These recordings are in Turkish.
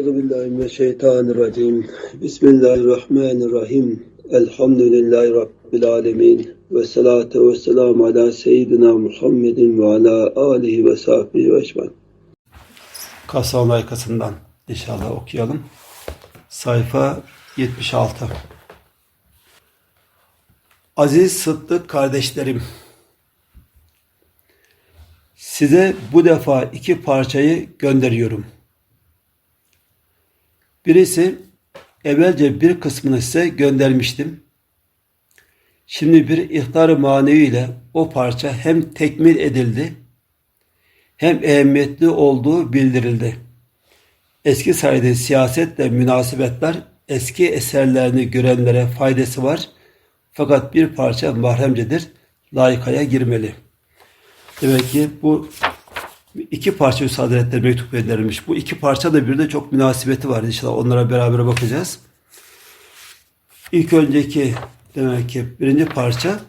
Euzu billahi mineşşeytanirracim. Bismillahirrahmanirrahim. Elhamdülillahi rabbil alamin. Ve salatu ve selam ala seyyidina Muhammedin ve ala alihi ve sahbihi ve ecmaîn. Kasam arkasından inşallah okuyalım. Sayfa 76. Aziz Sıddık kardeşlerim, size bu defa iki parçayı gönderiyorum. Birisi evvelce bir kısmını size göndermiştim. Şimdi bir ihtar-ı manevi ile o parça hem tekmil edildi hem ehemmiyetli olduğu bildirildi. Eski sayıda siyasetle münasebetler eski eserlerini görenlere faydası var. Fakat bir parça mahremcedir. Layıkaya girmeli. Demek ki bu iki parça Hazretleri mektup gönderilmiş. Bu iki parça da bir de çok münasebeti var. İnşallah onlara beraber bakacağız. İlk önceki demek ki birinci parça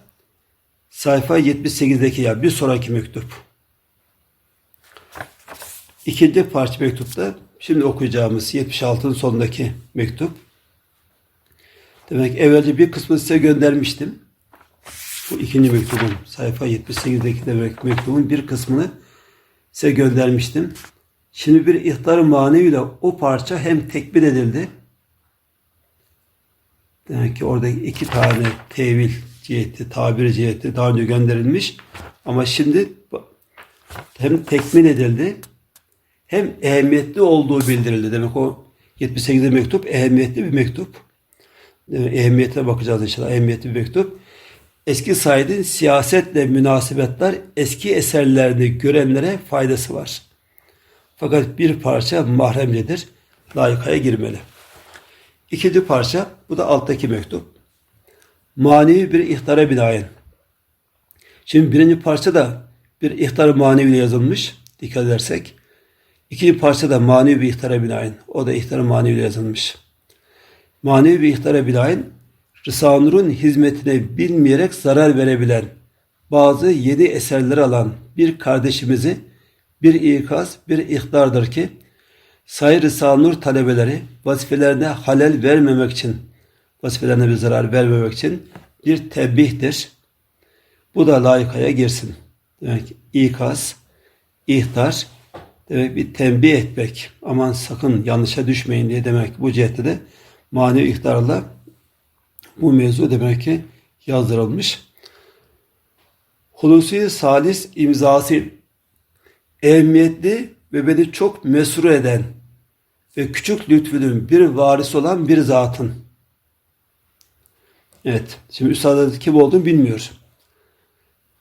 sayfa 78'deki ya bir sonraki mektup. İkinci parça mektupta şimdi okuyacağımız 76'ın sonundaki mektup. Demek evvelce bir kısmını size göndermiştim. Bu ikinci mektubun sayfa 78'deki demek mektubun bir kısmını size göndermiştim. Şimdi bir ihtar-ı maneviyle o parça hem tekbir edildi. Demek ki orada iki tane tevil ciheti, tabiri ciheti daha önce gönderilmiş. Ama şimdi hem tekmil edildi hem ehemmiyetli olduğu bildirildi. Demek o 78'de mektup ehemmiyetli bir mektup. Demek, ehemmiyete bakacağız inşallah. Ehemmiyetli bir mektup. Eski Said'in siyasetle münasebetler eski eserlerini görenlere faydası var. Fakat bir parça mahremcedir. Layıkaya girmeli. İkinci parça, bu da alttaki mektup. Manevi bir ihtara binaen. Şimdi birinci parça da bir ihtar manevi yazılmış. Dikkat edersek. İkinci parça da manevi bir ihtara binaen. O da ihtar manevi yazılmış. Manevi bir ihtara binaen Rıza Nur'un hizmetine bilmeyerek zarar verebilen bazı yeni eserler alan bir kardeşimizi bir ikaz, bir ihtardır ki Sayı Rıza Nur talebeleri vazifelerine halel vermemek için, vazifelerine bir zarar vermemek için bir tembihtir. Bu da layıkaya girsin. Demek ikaz, ihtar, demek bir tembih etmek. Aman sakın yanlışa düşmeyin diye demek bu cihette de manevi ihtarla bu mevzu demek ki yazdırılmış. Hulusi Salis imzası ehemmiyetli ve beni çok mesur eden ve küçük lütfünün bir varisi olan bir zatın. Evet. Şimdi Üstad'ın kim olduğunu bilmiyor.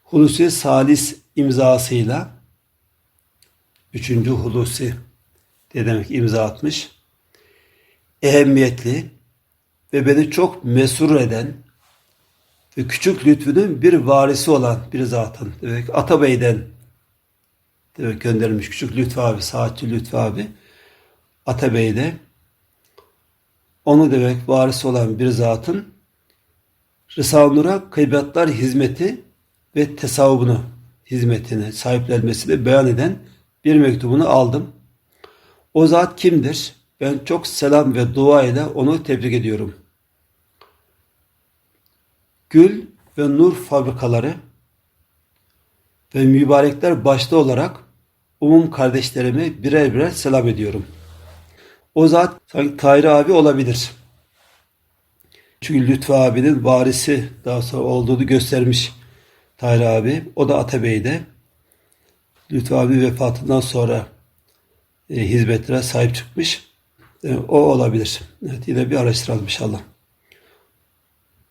Hulusi Salis imzasıyla üçüncü Hulusi diye demek imza atmış. Ehemmiyetli ve beni çok mesur eden ve küçük lütfünün bir varisi olan bir zatın. Demek Atabey'den demek gönderilmiş küçük Lütfü abi, saatçi Lütfü abi. Atabey'de onu demek varisi olan bir zatın Rıza Nur'a kıymetler hizmeti ve tesavvubunu hizmetini sahiplenmesini beyan eden bir mektubunu aldım. O zat kimdir? Ben çok selam ve dua ile onu tebrik ediyorum. Gül ve Nur fabrikaları ve mübarekler başta olarak umum kardeşlerime birer birer selam ediyorum. O zat sanki Tahir abi olabilir. Çünkü Lütfü abinin varisi daha sonra olduğunu göstermiş Tahir abi. O da Atabey'de. Lütfü abi vefatından sonra e, hizmetlere sahip çıkmış. E, o olabilir. Evet, yine bir araştıralım inşallah.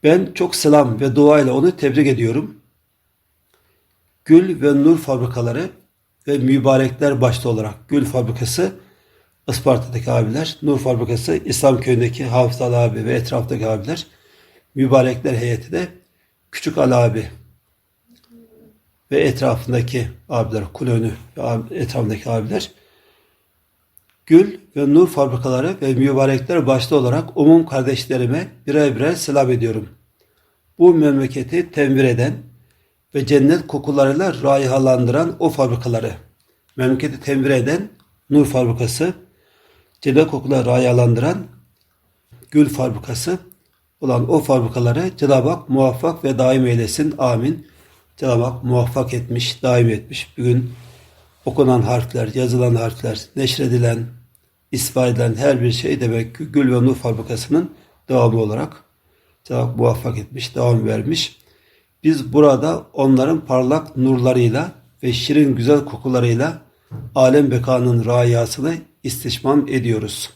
Ben çok selam ve dua ile onu tebrik ediyorum. Gül ve Nur fabrikaları ve mübarekler başta olarak Gül fabrikası Isparta'daki abiler, Nur fabrikası İslam köyündeki Hafız abi ve etraftaki abiler, mübarekler heyeti de Küçük Ali abi ve etrafındaki abiler, Kulönü ve etrafındaki abiler Gül ve Nur fabrikaları ve mübarekler başta olarak umum kardeşlerime birer birer selam ediyorum. Bu memleketi tenvir eden ve cennet kokularıyla raihalandıran o fabrikaları, memleketi tenvir eden Nur fabrikası, cennet kokula rayalandıran gül fabrikası olan o fabrikaları Cenab-ı Hak muvaffak ve daim eylesin. Amin. Cenab-ı Hak muvaffak etmiş, daim etmiş. Bugün okunan harfler, yazılan harfler, neşredilen, isfa edilen her bir şey demek ki Gül ve Nur fabrikasının devamı olarak Cenab-ı muvaffak etmiş, devam vermiş. Biz burada onların parlak nurlarıyla ve şirin güzel kokularıyla alem bekanın rayasını istişmam ediyoruz.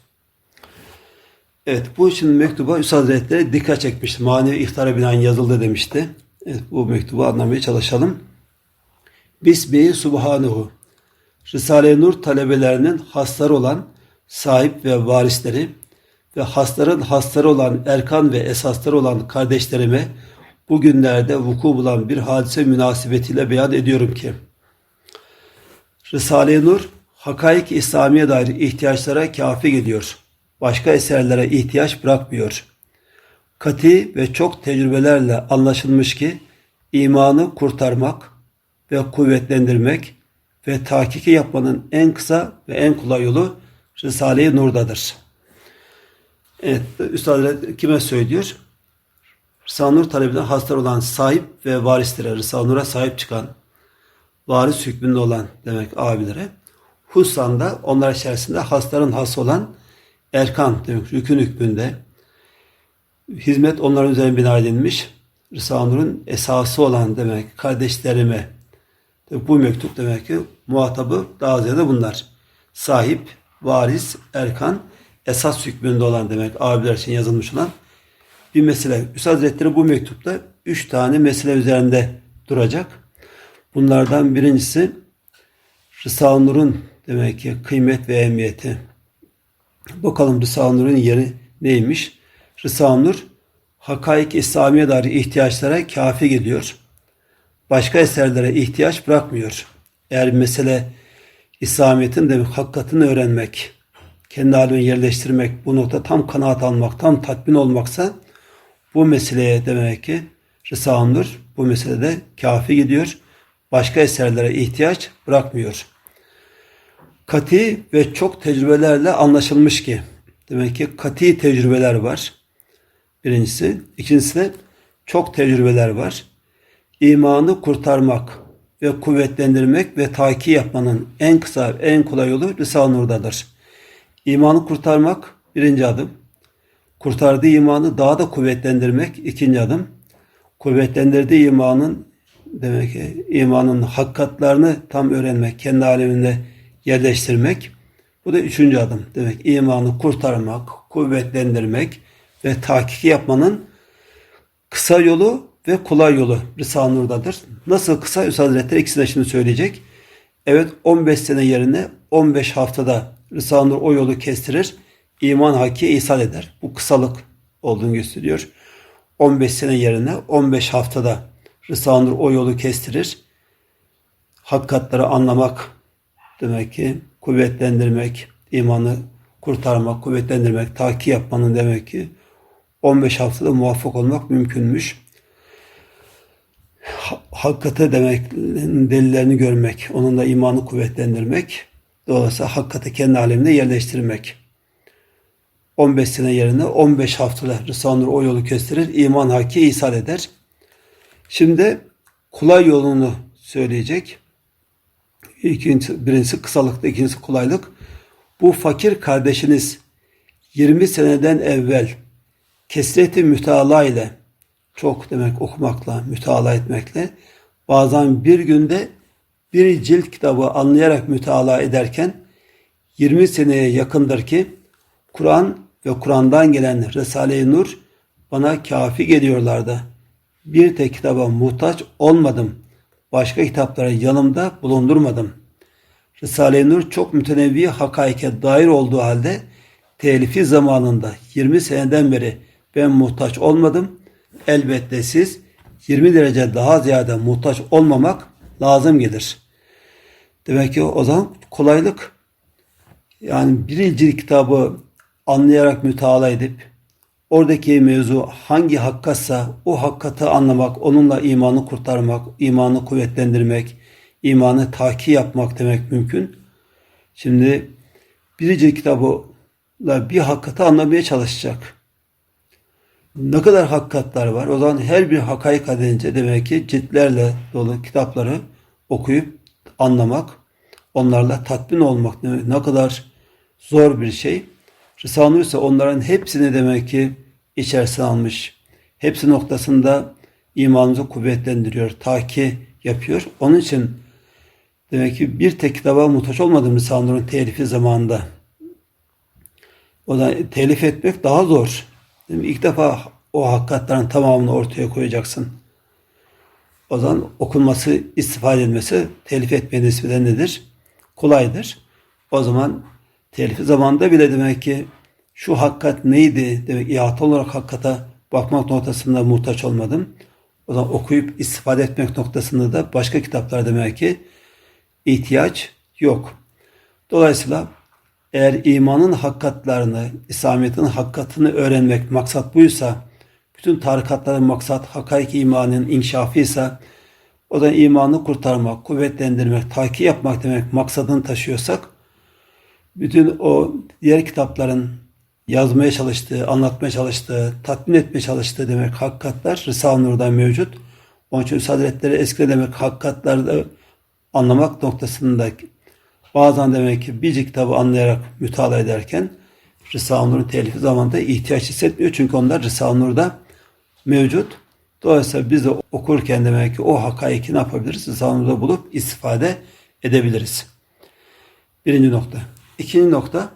Evet bu için mektuba Üstad Hazretleri dikkat çekmişti. Manevi ihtara binaen yazıldı demişti. Evet, bu mektubu anlamaya çalışalım. Bismihi Subhanehu Risale-i Nur talebelerinin hasları olan sahip ve varisleri ve hasların hasları olan erkan ve esasları olan kardeşlerime bugünlerde vuku bulan bir hadise münasebetiyle beyan ediyorum ki Risale-i Nur hakaik İslamiye dair ihtiyaçlara kafi geliyor. Başka eserlere ihtiyaç bırakmıyor. Kati ve çok tecrübelerle anlaşılmış ki imanı kurtarmak ve kuvvetlendirmek ve tahkiki yapmanın en kısa ve en kolay yolu Risale-i Nur'dadır. Evet, Üstad kime söylüyor? Risale-i Nur talebine hastar olan sahip ve varislere, Risale-i Nur'a sahip çıkan, varis hükmünde olan demek abilere. Hususan da onlar içerisinde hasların hası olan erkan demek rükün hükmünde. Hizmet onların üzerine bina edilmiş. Risale-i Nur'un esası olan demek kardeşlerime. Bu mektup demek ki muhatabı daha ziyade bunlar. Sahip, varis, erkan, esas hükmünde olan demek abiler için yazılmış olan bir mesele. Üstad Hazretleri bu mektupta üç tane mesele üzerinde duracak. Bunlardan birincisi Risale-i Nur'un demek ki kıymet ve emniyeti. Bakalım Risale-i Nur'un yeri neymiş? Risale-i Nur hakaik İslamiye dair ihtiyaçlara kafi geliyor. Başka eserlere ihtiyaç bırakmıyor. Eğer mesele İslamiyet'in de hakikatini öğrenmek, kendi halini yerleştirmek, bu nokta tam kanaat almak, tam tatmin olmaksa bu meseleye demek ki Risale-i Nur bu meselede kafi gidiyor. Başka eserlere ihtiyaç bırakmıyor. Kati ve çok tecrübelerle anlaşılmış ki demek ki kati tecrübeler var. Birincisi. ikincisi de çok tecrübeler var. İmanı kurtarmak ve kuvvetlendirmek ve taki yapmanın en kısa, en kolay yolu Risale-i Nur'dadır. İmanı kurtarmak birinci adım. Kurtardığı imanı daha da kuvvetlendirmek ikinci adım. Kuvvetlendirdiği imanın demek ki imanın hakikatlarını tam öğrenmek, kendi aleminde yerleştirmek. Bu da üçüncü adım. Demek imanı kurtarmak, kuvvetlendirmek ve tahkiki yapmanın kısa yolu ve kolay yolu Risale-i Nur'dadır. Nasıl kısa? Üstad Hazretleri ikisini şimdi söyleyecek. Evet 15 sene yerine 15 haftada Risale-i Nur o yolu kestirir. iman hakiye ihsal eder. Bu kısalık olduğunu gösteriyor. 15 sene yerine 15 haftada Risale-i Nur o yolu kestirir. Hakikatları anlamak demek ki kuvvetlendirmek, imanı kurtarmak, kuvvetlendirmek, taki yapmanın demek ki 15 haftada muvaffak olmak mümkünmüş. Hakikate demek delillerini görmek, onunla imanı kuvvetlendirmek, dolayısıyla hakikate kendi aleminde yerleştirmek. 15 sene yerine 15 haftada Risale-i o yolu gösterir, iman haki ihsal eder. Şimdi kolay yolunu söyleyecek. İkinci, birincisi kısalıkta, ikincisi kolaylık. Bu fakir kardeşiniz 20 seneden evvel kesreti müteala ile çok demek okumakla, müteala etmekle bazen bir günde bir cilt kitabı anlayarak müteala ederken 20 seneye yakındır ki Kur'an ve Kur'an'dan gelen Risale-i Nur bana kafi geliyorlardı. Bir tek kitaba muhtaç olmadım. Başka kitapları yanımda bulundurmadım. Risale-i Nur çok mütenevvi hakaike dair olduğu halde telifi zamanında 20 seneden beri ben muhtaç olmadım. Elbette siz 20 derece daha ziyade muhtaç olmamak lazım gelir. Demek ki o zaman kolaylık yani birinci kitabı anlayarak müteala edip oradaki mevzu hangi hakkatsa o hakkatı anlamak, onunla imanı kurtarmak, imanı kuvvetlendirmek, imanı tahki yapmak demek mümkün. Şimdi birinci kitabı bir hakikati anlamaya çalışacak. Ne kadar hakikatler var? O zaman her bir hakaik edince demek ki ciltlerle dolu kitapları okuyup anlamak, onlarla tatmin olmak ne, kadar zor bir şey. Risale-i ise onların hepsini demek ki içerisine almış. Hepsi noktasında imanımızı kuvvetlendiriyor, taki yapıyor. Onun için demek ki bir tek kitaba muhtaç olmadım Risale-i telifi zamanında. O da telif etmek daha zor. Değil mi? İlk defa o hakikatlerin tamamını ortaya koyacaksın. O zaman okunması, istifade edilmesi telif etme nispeten nedir? Kolaydır. O zaman telifi zamanında bile demek ki şu hakikat neydi demek ihata olarak hakikate bakmak noktasında muhtaç olmadım. O zaman okuyup istifade etmek noktasında da başka kitaplar demek ki ihtiyaç yok. Dolayısıyla eğer imanın hakikatlarını, İslamiyet'in hakikatini öğrenmek maksat buysa, bütün tarikatların maksat hakaik imanın inkişafıysa, o da imanı kurtarmak, kuvvetlendirmek, takip yapmak demek maksadını taşıyorsak, bütün o diğer kitapların yazmaya çalıştığı, anlatmaya çalıştığı, tatmin etmeye çalıştığı demek hakikatler Risale-i Nur'da mevcut. Onun için Üstad Hazretleri eskide demek hakikatleri anlamak noktasında bazen demek ki bir kitabı anlayarak mütalaa ederken Risale-i Nur'un telifi zamanında ihtiyaç hissetmiyor. Çünkü onlar Risale-i Nur'da mevcut. Dolayısıyla biz de okurken demek ki o hakaiki ne yapabiliriz? Risale-i Nur'da bulup istifade edebiliriz. Birinci nokta. İkinci nokta.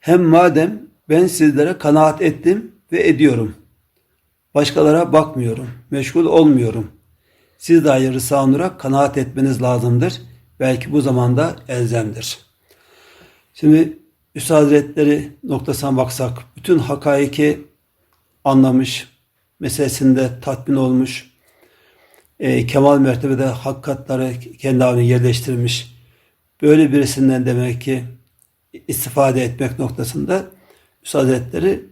Hem madem ben sizlere kanaat ettim ve ediyorum. Başkalara bakmıyorum. Meşgul olmuyorum. Siz dahi Risale-i Nur'a kanaat etmeniz lazımdır. Belki bu zamanda elzemdir. Şimdi Üstad Hazretleri noktasına baksak, bütün hakaiki anlamış, meselesinde tatmin olmuş, e, kemal mertebede hakikatları kendi haline yerleştirmiş. Böyle birisinden demek ki istifade etmek noktasında Üstad Hazretleri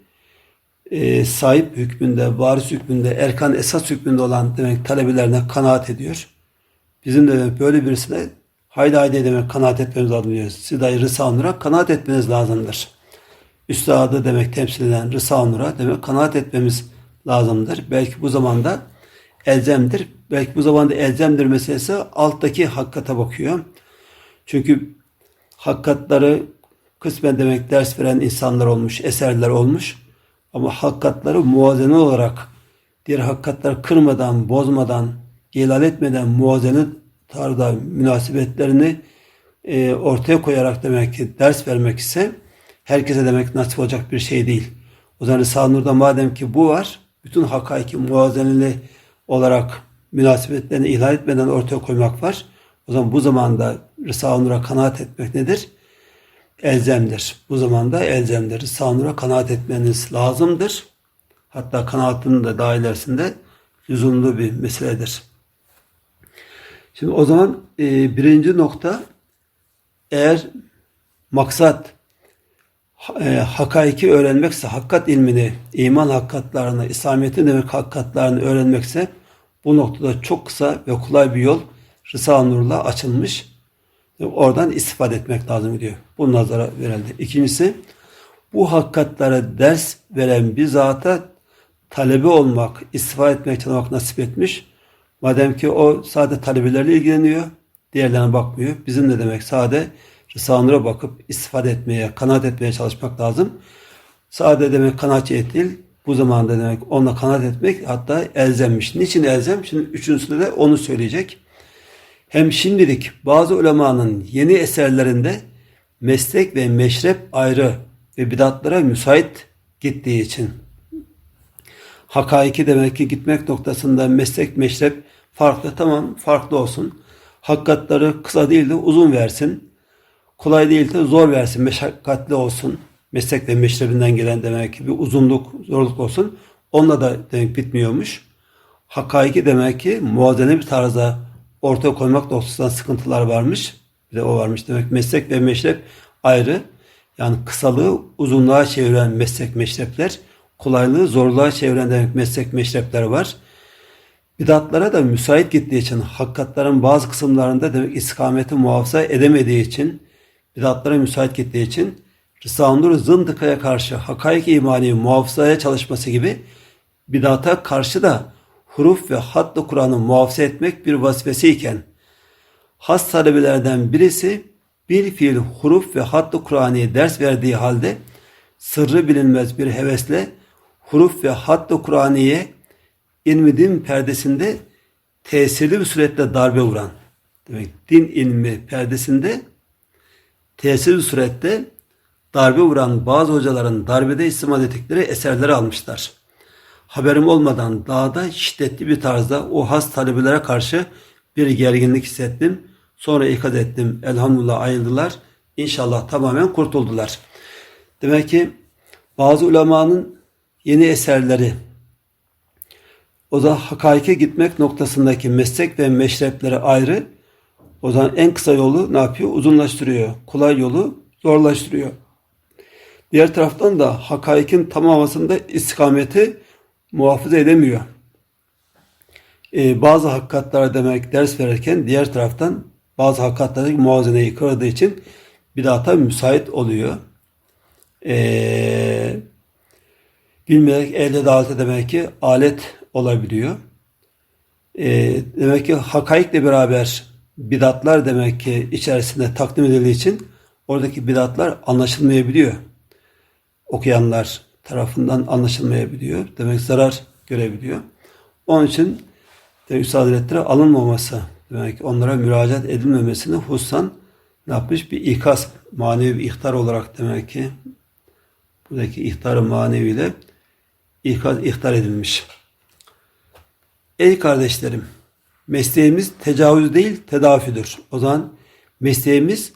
e, sahip hükmünde, varis hükmünde, erkan esas hükmünde olan demek talebelerine kanaat ediyor. Bizim de demek böyle birisine haydi haydi demek kanaat etmemiz lazım diyor. Siz dahi Rısa-ı Nur'a kanaat etmeniz lazımdır. Üstadı demek temsil eden Rısa-ı Nur'a demek kanaat etmemiz lazımdır. Belki bu zamanda elzemdir. Belki bu zamanda elzemdir meselesi alttaki hakikate bakıyor. Çünkü hakikatları kısmen demek ders veren insanlar olmuş, eserler olmuş. Ama hakikatları muazene olarak diğer hakikatları kırmadan, bozmadan, ihlal etmeden muazene tarzda münasebetlerini e, ortaya koyarak demek ki ders vermek ise herkese demek nasip olacak bir şey değil. O zaman Risale-i Nur'da madem ki bu var, bütün hakaiki muazeneli olarak münasebetlerini ihlal etmeden ortaya koymak var. O zaman bu zamanda Risale-i Nur'a kanaat etmek nedir? Elzemdir. Bu zamanda elzemdir. Risale-i Nur'a kanaat etmeniz lazımdır. Hatta kanaatının da daha ilerisinde lüzumlu bir meseledir. Şimdi o zaman e, birinci nokta eğer maksat e, hakaiki öğrenmekse, hakikat ilmini, iman hakikatlarını, İslamiyet'in demek hakikatlarını öğrenmekse bu noktada çok kısa ve kolay bir yol Risale-i Nur'la açılmış. Oradan istifade etmek lazım diyor. Bu nazara verildi. İkincisi bu hakikatlere ders veren bir zata talebe olmak, istifade etmek, tanımak nasip etmiş. Madem ki o sadece talebelerle ilgileniyor, diğerlerine bakmıyor. Bizim de demek sade Risale-i bakıp istifade etmeye, kanaat etmeye çalışmak lazım. Sade demek kanaatçi değil, bu zamanda demek onunla kanaat etmek hatta elzemmiş. Niçin elzem? Şimdi üçüncüsünde de onu söyleyecek. Hem şimdilik bazı ulemanın yeni eserlerinde meslek ve meşrep ayrı ve bidatlara müsait gittiği için hakaiki demek ki gitmek noktasında meslek meşrep farklı tamam farklı olsun. Hakikatları kısa değil de uzun versin. Kolay değil de zor versin. Meşakkatli olsun. Meslek ve meşrebinden gelen demek ki bir uzunluk, zorluk olsun. Onunla da demek bitmiyormuş. Hakaiki demek ki muazene bir tarzda ortaya koymak noktasında sıkıntılar varmış. Bir de o varmış demek. Meslek ve meşrep ayrı. Yani kısalığı uzunluğa çeviren meslek meşrepler, kolaylığı zorluğa çeviren demek meslek meşrepler var. Bidatlara da müsait gittiği için, hakikatlerin bazı kısımlarında demek istikameti muhafaza edemediği için, bidatlara müsait gittiği için Nur zındıkaya karşı hakaik imani muhafazaya çalışması gibi bidata karşı da huruf ve hatlı Kur'an'ı muhafaza etmek bir vazifesiyken has talebelerden birisi bir fiil huruf ve hatlı Kur'an'ı ders verdiği halde sırrı bilinmez bir hevesle huruf ve hatlı Kur'an'ı'ya ilmi din perdesinde tesirli bir suretle darbe vuran demek din ilmi perdesinde tesirli bir surette darbe vuran bazı hocaların darbede istimal ettikleri eserleri almışlar. Haberim olmadan dağda şiddetli bir tarzda o has talebelere karşı bir gerginlik hissettim. Sonra ikaz ettim. Elhamdülillah ayrıldılar. İnşallah tamamen kurtuldular. Demek ki bazı ulemanın yeni eserleri o da hakaike gitmek noktasındaki meslek ve meşrepleri ayrı. O zaman en kısa yolu ne yapıyor? Uzunlaştırıyor. Kolay yolu zorlaştırıyor. Diğer taraftan da hakaikin tamamlamasında istikameti muhafaza edemiyor. Ee, bazı hakikatlara demek ders verirken diğer taraftan bazı hakikatlardaki muazeneyi kırdığı için bidata müsait oluyor. Ee, bilmeyerek elde davete demek ki alet olabiliyor. Ee, demek ki hakaikle beraber bidatlar demek ki içerisinde takdim edildiği için oradaki bidatlar anlaşılmayabiliyor. Okuyanlar tarafından anlaşılmayabiliyor. Demek zarar görebiliyor. Onun için Üstad Hazretleri alınmaması demek ki onlara müracaat edilmemesini hususan ne yapmış? Bir ikaz, manevi bir ihtar olarak demek ki buradaki ihtar-ı maneviyle ikaz, ihtar edilmiş. Ey kardeşlerim, mesleğimiz tecavüz değil tedafüdür. O zaman mesleğimiz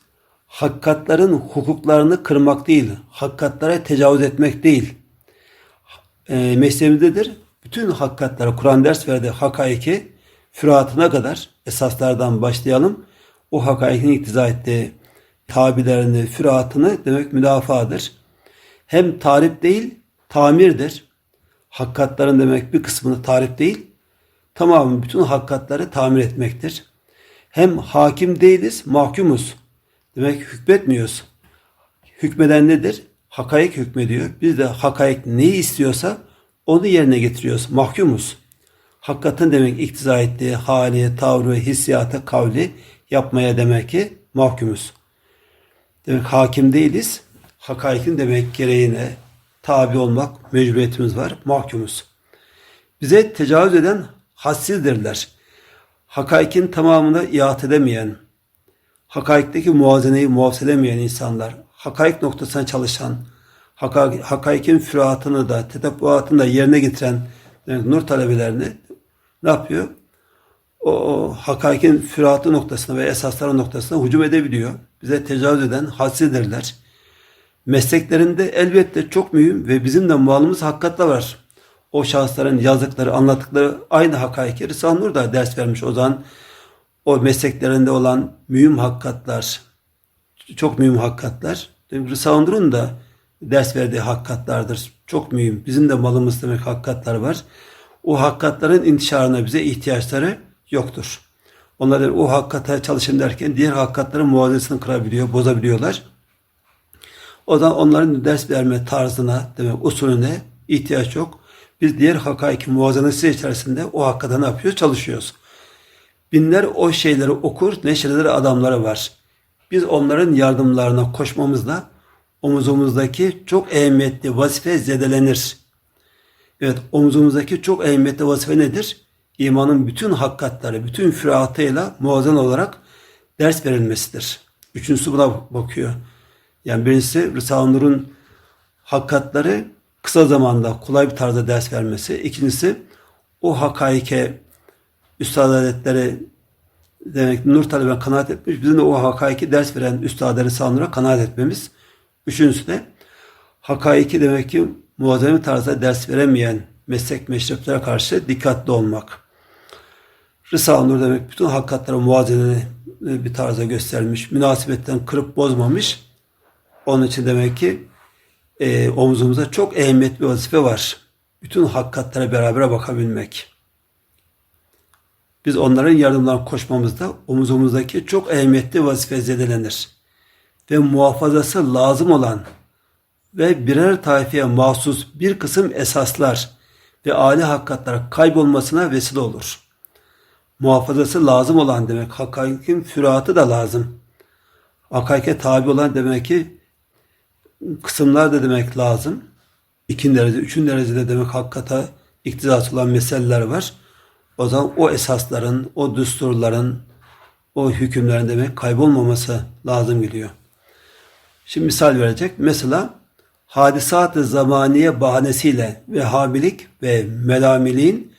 hakikatların hukuklarını kırmak değil, hakikatlara tecavüz etmek değil. E, mesleğimizdedir. Bütün hakikatlara Kur'an ders verdi hakaiki füratına kadar esaslardan başlayalım. O hakaikin iktiza ettiği tabilerini, füratını demek müdafadır. Hem tarif değil, tamirdir. Hakikatların demek bir kısmını tarif değil, tamamı bütün hakikatları tamir etmektir. Hem hakim değiliz, mahkumuz. Demek hükmetmiyoruz. Hükmeden nedir? Hakaik hükmediyor. Biz de hakaik neyi istiyorsa onu yerine getiriyoruz. Mahkumuz. Hakikatin demek iktiza ettiği hali, tavrı, hissiyatı, kavli yapmaya demek ki mahkumuz. Demek hakim değiliz. Hakaikin demek gereğine tabi olmak mecburiyetimiz var. Mahkumuz. Bize tecavüz eden hassizdirler. Hakaikin tamamını iat edemeyen, hakaikteki muazeneyi muhafaza edemeyen insanlar, hakaik noktasına çalışan, haka, hakaikin füratını da, tetebbuatını da yerine getiren yani nur talebelerini ne yapıyor? O, o hakaikin füratı noktasına ve esasları noktasına hücum edebiliyor. Bize tecavüz eden hadsizdirler. Mesleklerinde elbette çok mühim ve bizim de malımız hakikatle var. O şahısların yazdıkları, anlattıkları aynı hakaiki Risale-i Nur da ders vermiş. O zaman o mesleklerinde olan mühim hakikatler, çok mühim hakikatler. Risale-i Nur'un da ders verdiği hakikatlardır. Çok mühim. Bizim de malımız demek hakikatler var. O hakikatlerin intişarına bize ihtiyaçları yoktur. Onlar o hakikate çalışın derken diğer hakikatlerin muazzesini kırabiliyor, bozabiliyorlar. O zaman onların ders verme tarzına, demek usulüne ihtiyaç yok. Biz diğer hakaiki muazenesi içerisinde o hakikate ne yapıyoruz? Çalışıyoruz. Binler o şeyleri okur, neşreleri adamları var. Biz onların yardımlarına koşmamızla omuzumuzdaki çok ehemmiyetli vazife zedelenir. Evet omuzumuzdaki çok ehemmiyetli vazife nedir? İmanın bütün hakikatleri, bütün füratıyla muazzam olarak ders verilmesidir. Üçüncüsü buna bakıyor. Yani birincisi Risale-i Nur'un hakikatleri kısa zamanda kolay bir tarzda ders vermesi. İkincisi o hakaike Üstad Hazretleri demek nur talebe kanaat etmiş. Bizim de o hakaiki ders veren Üstad Risale-i Nur'a kanaat etmemiz. Üçüncüsü de hakaiki demek ki muazzam tarzda ders veremeyen meslek meşreplerine karşı dikkatli olmak. Risale-i Nur demek bütün hakikatlara muazzeni bir tarzda göstermiş. Münasebetten kırıp bozmamış. Onun için demek ki e, omzumuzda çok ehemmiyetli bir vazife var. Bütün hakikatlere beraber bakabilmek. Biz onların yardımlarına koşmamızda omuzumuzdaki çok ehemmiyetli vazife zedelenir. Ve muhafazası lazım olan ve birer taifeye mahsus bir kısım esaslar ve âli hakikatler kaybolmasına vesile olur. Muhafazası lazım olan demek. Hakikatin füratı da lazım. Hakike tabi olan demek ki kısımlar da demek lazım. İkinci derece, üçüncü derecede demek hakikata iktidası olan meseleler var. O zaman o esasların, o düsturların, o hükümlerin demek kaybolmaması lazım geliyor. Şimdi misal verecek. Mesela hadisat-ı zamaniye bahanesiyle vehhabilik ve melamiliğin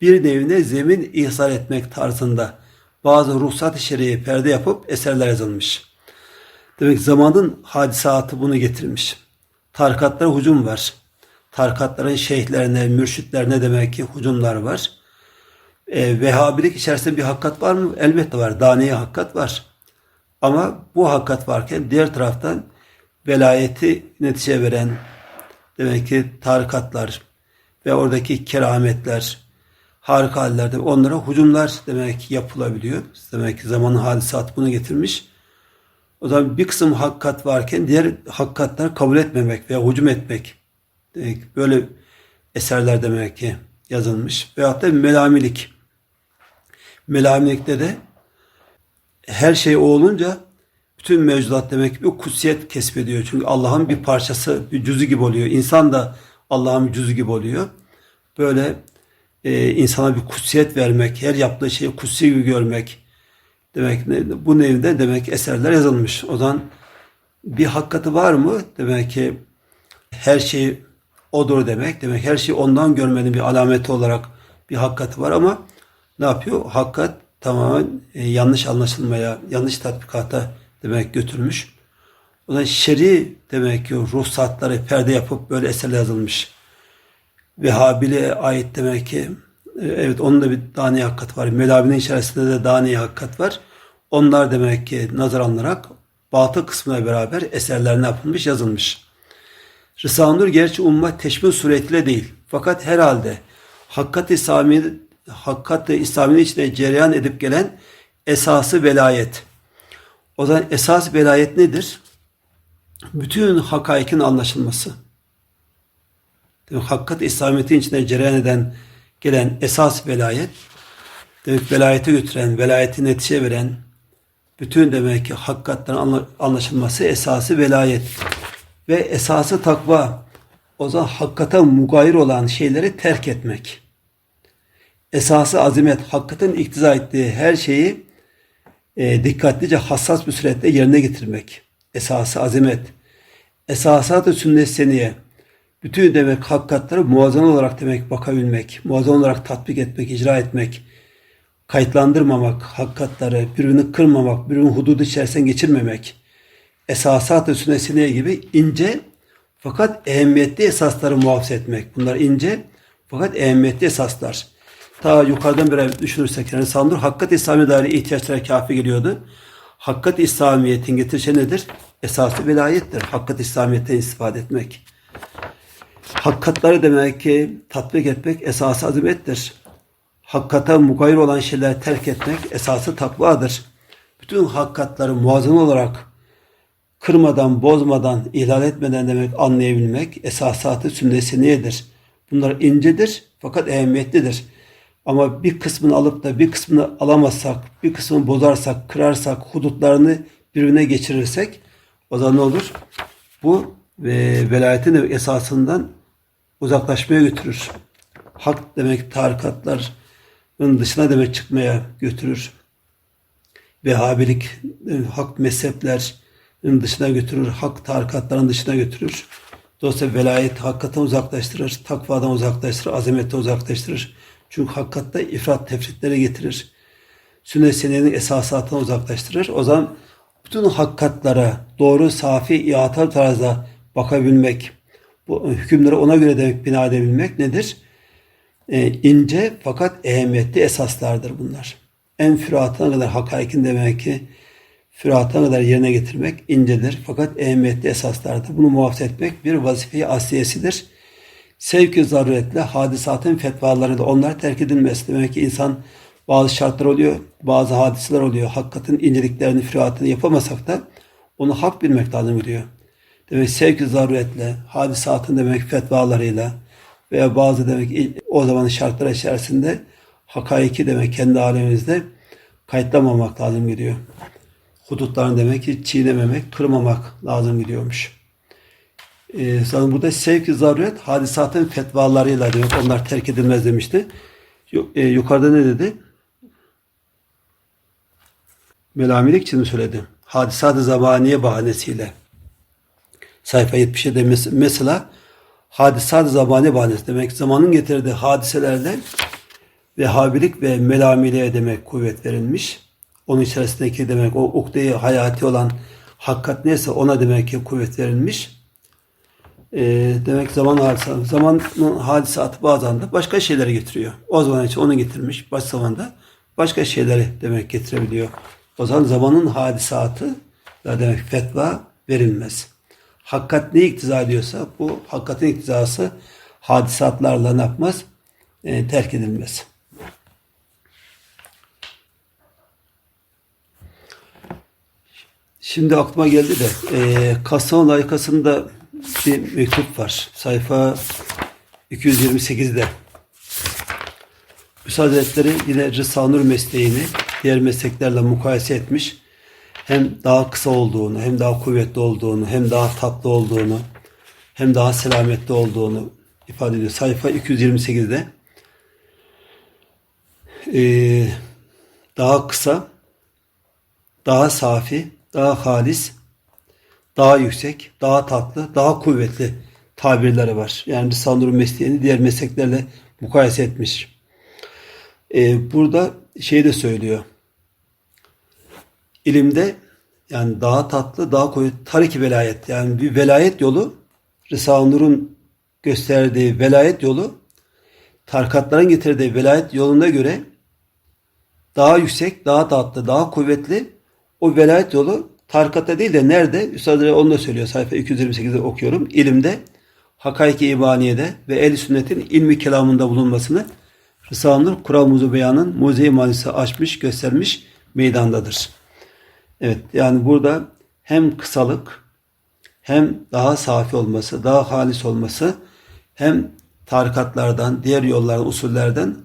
bir nevine zemin ihsar etmek tarzında bazı ruhsat-ı perde yapıp eserler yazılmış. Demek zamanın hadisatı bunu getirmiş. Tarikatlara hücum var. Tarikatların şeyhlerine, mürşitlerine demek ki hücumlar var. E, Vehhabilik içerisinde bir hakikat var mı? Elbette var. Daniye hakikat var. Ama bu hakikat varken diğer taraftan velayeti netice veren demek ki tarikatlar ve oradaki kerametler, harika hallerde onlara hücumlar demek ki yapılabiliyor. Demek ki zamanın hadisat bunu getirmiş. O zaman bir kısım hakikat varken diğer hakikatleri kabul etmemek veya hücum etmek. Böyle eserler demek ki yazılmış. Veyahut da melamilik. Melamilikte de her şey o olunca bütün mevcudat demek bir kutsiyet kesbediyor. Çünkü Allah'ın bir parçası, bir cüzü gibi oluyor. İnsan da Allah'ın bir cüzü gibi oluyor. Böyle e, insana bir kutsiyet vermek, her yaptığı şeyi kutsi gibi görmek demek bu nevde demek eserler yazılmış. O zaman bir hakikati var mı? Demek ki her şey odur demek. Demek her şey ondan görmenin bir alameti olarak bir hakikati var ama ne yapıyor? Hakikat tamamen e, yanlış anlaşılmaya, yanlış tatbikata demek götürmüş. O da şer'i demek ki ruhsatları perde yapıp böyle eserler yazılmış. Vehhabile ait demek ki evet onun da bir dani hakikat var. Melabinin içerisinde de dani hakikat var. Onlar demek ki nazar alınarak batı kısmına beraber eserlerine yapılmış, yazılmış. Risale-i gerçi umma teşbih suretiyle değil. Fakat herhalde Hakkat-ı İslami Hakkat-ı İslami'nin içinde cereyan edip gelen esası velayet. O zaman esas velayet nedir? Bütün hakaikin anlaşılması. Hakkat-ı İslamiyet'in içinde cereyan eden gelen esas velayet, demek velayete götüren, velayeti netice veren, bütün demek ki hakikatlerin anlaşılması esası velayet ve esası takva. O zaman hakikata mugayir olan şeyleri terk etmek. Esası azimet, hakikatin iktiza ettiği her şeyi e, dikkatlice hassas bir surette yerine getirmek. Esası azimet. Esasat-ı sünnet seniye. Bütün demek hakikatleri muazzam olarak demek bakabilmek, muazzam olarak tatbik etmek, icra etmek, kayıtlandırmamak, hakikatları, birbirini kırmamak, birbirinin hududu içerisinden geçirmemek, esasat-ı sünnesine gibi ince fakat ehemmiyetli esasları muhafaza etmek. Bunlar ince fakat ehemmiyetli esaslar. Ta yukarıdan beri düşünürsek yani sandır Hakkat İslami dair ihtiyaçlara kafi geliyordu. Hakkat İslamiyet'in getirişi nedir? Esası velayettir. Hakkat İslamiyet'ten istifade etmek. Hakikatları demek ki tatbik etmek esası azimettir. Hakikata mugayir olan şeyleri terk etmek esası takvadır. Bütün hakikatları muazzam olarak kırmadan, bozmadan, ihlal etmeden demek anlayabilmek esasatı sünnesiyedir. Bunlar incedir fakat ehemmiyetlidir. Ama bir kısmını alıp da bir kısmını alamazsak, bir kısmını bozarsak, kırarsak, hudutlarını birbirine geçirirsek o zaman ne olur? Bu ve velayetin esasından uzaklaşmaya götürür. Hak demek tarikatların dışına demek çıkmaya götürür. Vehhabilik, hak mezheplerin dışına götürür. Hak tarikatların dışına götürür. Dolayısıyla velayet hakikaten uzaklaştırır. Takvadan uzaklaştırır. Azametten uzaklaştırır. Çünkü hakikatte ifrat tefritlere getirir. Sünnet senenin esasatını uzaklaştırır. O zaman bütün hakikatlara doğru, safi, ihatal tarzda bakabilmek, bu hükümleri ona göre demek bina edebilmek nedir? Ee, ince fakat ehemmiyetli esaslardır bunlar. En füratına kadar hakaikin demek ki füratına kadar yerine getirmek incedir fakat ehemmiyetli esaslardır. Bunu muhafaza etmek bir vazife-i asliyesidir sevki zaruretle hadisatın fetvaları da onlar terk edilmez. Demek ki insan bazı şartlar oluyor, bazı hadiseler oluyor. Hakikatin inceliklerini, füratını yapamasak da onu hak bilmek lazım biliyor. Demek sevk zaruretle, hadisatın demek fetvalarıyla veya bazı demek o zamanın şartları içerisinde hakaiki demek kendi alemimizde kayıtlamamak lazım geliyor. Hudutlarını demek ki çiğnememek, kırmamak lazım gidiyormuş. Ee, zaten burada sevk-i zaruret hadisatın fetvalarıyla demek onlar terk edilmez demişti. E, yukarıda ne dedi? Melamilik için mi söyledi? Hadisat-ı zamaniye bahanesiyle. Sayfa 70'de mes- mesela hadisat-ı zamaniye bahanesi demek zamanın getirdiği hadiselerle Vehhabilik ve melamiliğe demek kuvvet verilmiş. Onun içerisindeki demek o ukde-i hayati olan hakikat neyse ona demek ki kuvvet verilmiş. Ee, demek zaman hadisa, zamanın hadisatı bazen de başka şeyleri getiriyor. O zaman için onu getirmiş. Baş zamanda başka şeyleri demek getirebiliyor. O zaman zamanın hadisatı da demek fetva verilmez. Hakikat ne iktiza ediyorsa bu hakikatin iktizası hadisatlarla ne yapmaz? Ee, terk edilmez. Şimdi aklıma geldi de e, Kastamonu layıkasında bir mektup var. Sayfa 228'de. Üstad Hazretleri yine Rısanur mesleğini diğer mesleklerle mukayese etmiş. Hem daha kısa olduğunu, hem daha kuvvetli olduğunu, hem daha tatlı olduğunu, hem daha selametli olduğunu ifade ediyor. Sayfa 228'de. Ee, daha kısa, daha safi, daha halis, daha yüksek, daha tatlı, daha kuvvetli tabirleri var. Yani Risale-i mesleğini diğer mesleklerle mukayese etmiş. Ee, burada şey de söylüyor. İlimde yani daha tatlı, daha kuvvetli, tarik velayet. Yani bir velayet yolu, Risale-i Nur'un gösterdiği velayet yolu, tarikatların getirdiği velayet yoluna göre daha yüksek, daha tatlı, daha kuvvetli o velayet yolu tarikatta değil de nerede? Üstad onu da söylüyor. Sayfa 228'de okuyorum. İlimde, hakaiki ibaniyede ve el sünnetin ilmi kelamında bulunmasını Risale-i Nur Kural Beyan'ın muze-i açmış, göstermiş meydandadır. Evet yani burada hem kısalık hem daha safi olması, daha halis olması hem tarikatlardan, diğer yollardan, usullerden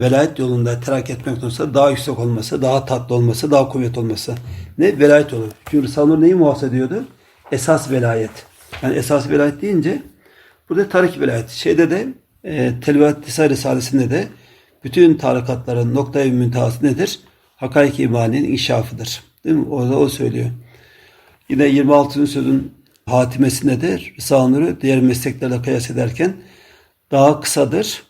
velayet yolunda terak etmek konusunda daha yüksek olması, daha tatlı olması, daha kuvvetli olması. Ne? Velayet yolu. Çünkü Risale-i Nur neyi muhafaza ediyordu? Esas velayet. Yani esas velayet deyince burada tarik velayet. Şeyde de e, Telvat Tisa Risalesi'nde de bütün tarikatların noktayı müntehası nedir? Hakaiki imaninin inşafıdır. Değil mi? Orada o söylüyor. Yine 26. sözün hatimesinde de Risale-i Nur'u diğer mesleklerle kıyas ederken daha kısadır,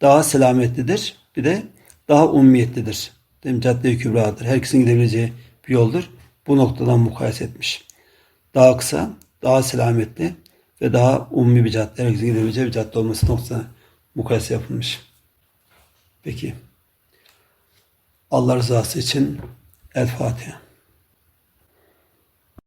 daha selametlidir, bir de daha ummiyetlidir. Değil mi? Cadde-i Kübra'dır. Herkesin gidebileceği bir yoldur. Bu noktadan mukayese etmiş. Daha kısa, daha selametli ve daha ummi bir cadde. Herkesin gidebileceği bir cadde olması noktasına mukayese yapılmış. Peki. Allah rızası için El Fatiha.